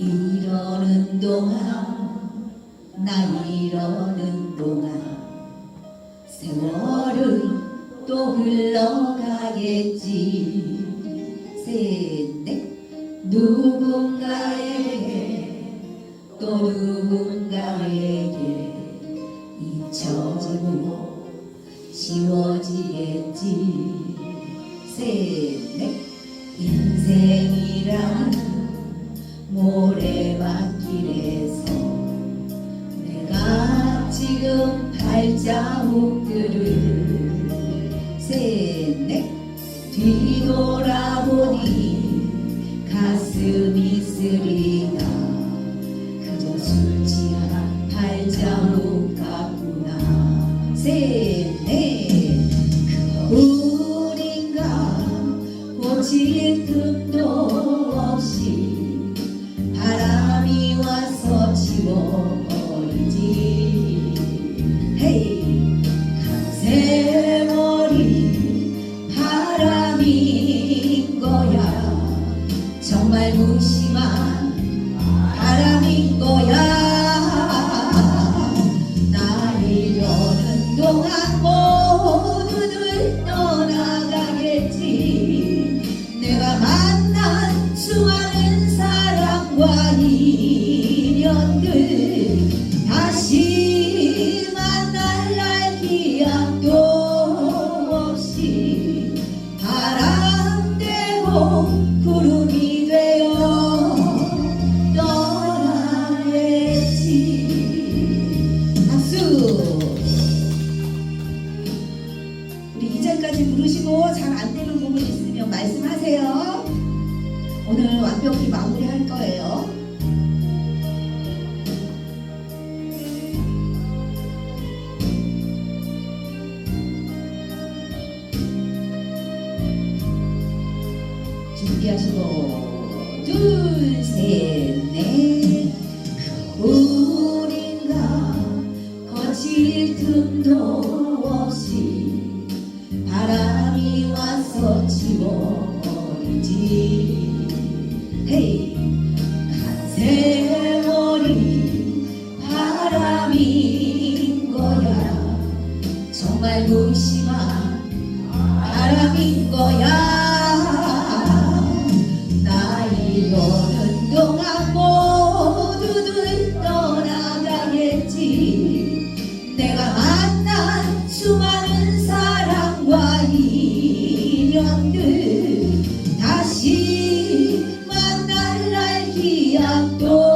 이러는 동안 나 이러는 동안 세월은 또 흘러가겠지. 셋넷 누군가에게 또 누군가에게 잊혀지고 지워지겠지. 셋넷 인생이란 모래밭길에서 내가 지금 발자국들을 셋넷 뒤돌아보니 가슴이 쓰리다. 그저 술 취한 발자국 같구나. 셋넷 그뿐인가 고칠 틈도 없이 지워버리지. 헤이 강세월이 바람인 거야. 정말 무심한 바람인 거야 이절까지 부르시고 잘 안 되는 부분 있으면 말씀하세요. 오늘 완벽히 마무리할 거예요. 준비하시고 둘 셋 넷 바람이 와서 지워버리지 헤이 간 세월이 바람인 거야. 정말 무심한 바람인 거야 인연들 다시 만날 날 기약도